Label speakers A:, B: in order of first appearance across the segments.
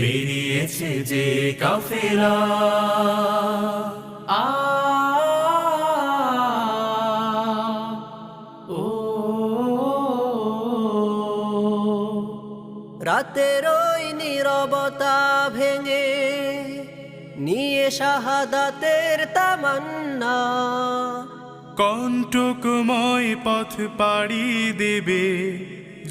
A: বেরিয়েছে যে কাফেরা।
B: আ ও।
C: রাতের ওই নীরবতা ভেঙে নিয়ে শাহাদাতের তামান্না।
A: কণ্টকময় পথ পাড়ি দেবে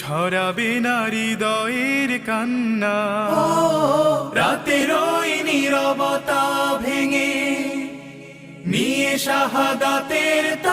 A: ঝরাবে নারী দয়ের কান্না। রাতের নীরবতা ভেঙে নিয়ে শাহাদাতের তামান্না